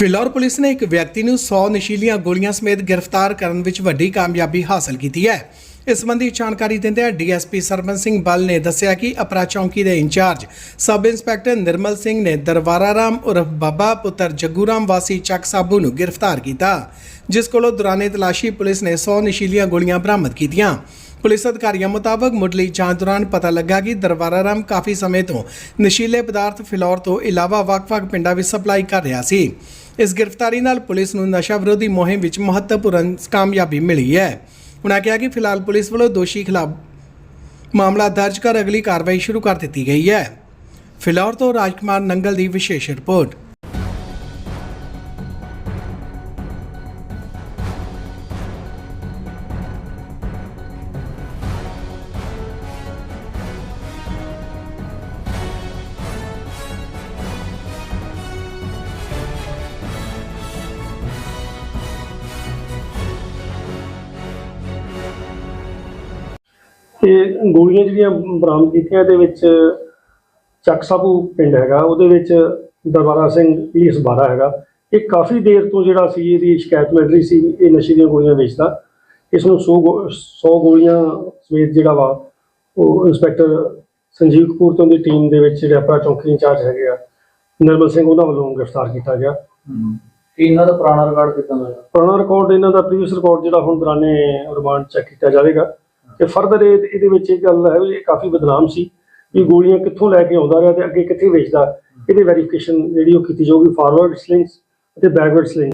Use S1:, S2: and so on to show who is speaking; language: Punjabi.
S1: ਫਿਲੌਰ ਪੁਲਿਸ ਨੇ ਇੱਕ ਵਿਅਕਤੀ ਨੂੰ 100 ਨਸ਼ੀਲੀਆਂ ਗੋਲੀਆਂ ਸਮੇਤ ਗ੍ਰਿਫਤਾਰ ਕਰਨ ਵਿੱਚ ਵੱਡੀ ਕਾਮਯਾਬੀ ਹਾਸਲ ਕੀਤੀ ਹੈ। ਇਸ ਸੰਬੰਧੀ ਜਾਣਕਾਰੀ ਦਿੰਦਿਆਂ ਡੀਐਸਪੀ ਸਰਵਨ ਸਿੰਘ ਬਲ ਨੇ ਦੱਸਿਆ ਕਿ ਅਪਰਾ ਚੌਂਕੀ ਦੇ in charge sub inspector Nirmal Singh ਨੇ ਦਰਬਾਰਾ ਰਾਮ ਉਰਫ ਬਾਬਾ ਪੁੱਤਰ ਜੱਗੂ ਰਾਮ ਵਾਸੀ ਚੱਕ ਸਾਬੂ ਨੂੰ ਗ੍ਰਿਫਤਾਰ ਕੀਤਾ, ਜਿਸ ਕੋਲੋਂ ਦੌਰਾਨੇ ਤਲਾਸ਼ੀ ਪੁਲਿਸ ਨੇ 100 ਨਸ਼ੀਲੀਆਂ ਗੋਲੀਆਂ ਬਰਾਮਦ ਕੀਤੀਆਂ। ਪੁਲਿਸ ਅਧਿਕਾਰੀਆਂ ਮੁਤਾਬਕ ਮੁੱਢਲੀ ਜਾਂਚ ਦੌਰਾਨ ਪਤਾ ਲੱਗਾ ਕਿ ਦਰਬਾਰਾ ਰਾਮ ਕਾਫੀ ਸਮੇਂ ਤੋਂ ਨਸ਼ੀਲੇ ਪਦਾਰਥ ਫਿਲੌਰ ਤੋਂ ਇਲਾਵਾ ਵੱਖ-ਵੱਖ ਪਿੰਡਾਂ ਵਿੱਚ ਸਪਲਾਈ ਕਰ ਰਿਹਾ ਸੀ। ਇਸ ਗ੍ਰਿਫਤਾਰੀ ਨਾਲ ਪੁਲਿਸ ਨੂੰ ਨਸ਼ਾ ਵਿਰੋਧੀ ਮੁਹਿੰਮ ਵਿੱਚ ਮਹੱਤਵਪੂਰਨ ਕਾਮਯਾਬੀ ਮਿਲੀ ਹੈ। ਉਨ੍ਹਾਂ ਕਿਹਾ ਕਿ ਫਿਲਹਾਲ ਪੁਲਿਸ ਵੱਲੋਂ ਦੋਸ਼ੀ ਖਿਲਾਫ ਮਾਮਲਾ ਦਰਜ ਕਰ ਅਗਲੀ ਕਾਰਵਾਈ ਸ਼ੁਰੂ ਕਰ ਦਿੱਤੀ ਗਈ ਹੈ। ਫਿਲੌਰ ਤੋਂ ਰਾਜਕੁਮਾਰ ਨੰਗਲ ਦੀ ਵਿਸ਼ੇਸ਼ ਰਿਪੋਰਟ।
S2: ਇਹ ਗੋਲੀਆਂ ਜਿਹੜੀਆਂ ਬਰਾਮਦ ਕੀਤੀਆਂ ਇਹਦੇ ਵਿੱਚ ਚੱਕ ਸਾਬੂ ਪਿੰਡ ਹੈਗਾ ਉਹਦੇ ਵਿੱਚ ਦਰਬਾਰਾ ਸਿੰਘ ਪੁਲਿਸ ਬਾਰਾ ਹੈਗਾ। ਇਹ ਕਾਫੀ ਦੇਰ ਤੋਂ ਜਿਹੜਾ ਸੀ ਇਹਦੀ ਸ਼ਿਕਾਇਤ ਮਿਲ ਰਹੀ ਸੀ ਇਹ ਨਸ਼ੇ ਦੀਆਂ ਗੋਲੀਆਂ ਵੇਚਦਾ। ਇਸ ਨੂੰ 100 100 ਗੋਲੀਆਂ ਸਮੇਤ ਜਿਹੜਾ ਵਾ ਉਹ ਇੰਸਪੈਕਟਰ ਸੰਜੀਵ ਕਪੂਰ ਤੋਂ ਦੀ ਟੀਮ ਦੇ ਵਿੱਚ ਜਿਹੜੇ ਆਪਣਾ ਚੌਂਕੀ ਇੰਚਾਰਜ ਹੈਗੇ ਆ ਨਿਰਮਲ ਸਿੰਘ ਉਹਨਾਂ ਵੱਲੋਂ ਗ੍ਰਿਫਤਾਰ ਕੀਤਾ ਗਿਆ।
S3: ਇਹਨਾਂ ਦਾ ਪੁਰਾਣਾ ਰਿਕਾਰਡ ਕਿਦਾਂ ਦਾ
S2: ਪੁਰਾਣਾ ਰਿਕਾਰਡ ਇਹਨਾਂ ਦਾ ਪ੍ਰੀਵੀਅਸ ਰਿਕਾਰਡ ਜਿਹੜਾ ਹੁਣ ਦੌਰਾਨੇ ਰਿਮਾਂਡ ਚੈੱਕ ਕੀਤਾ ਜਾਵੇਗਾ। ਤੇ ਫਰਦਰ ਇਹਦੇ ਵਿੱਚ ਇਹ ਗੱਲ ਹੈ ਵੀ ਇਹ ਕਾਫੀ ਬਦਨਾਮ ਸੀ ਇਹ ਗੋਲੀਆਂ ਕਿੱਥੋਂ ਲੈ ਕੇ ਆਉਂਦਾ ਰਿਹਾ ਤੇ ਅੱਗੇ ਕਿੱਥੇ ਵੇਚਦਾ। ਇਹਦੇ ਵੈਰੀਫਿਕੇਸ਼ਨ ਜਿਹੜੀ ਉਹ ਕੀਤੀ ਜਾਊਗੀ ਫਾਰਵਰਡ ਸਲਿੰਗਸ ਅਤੇ ਬੈਕਵਰਡ ਸਲਿੰਗ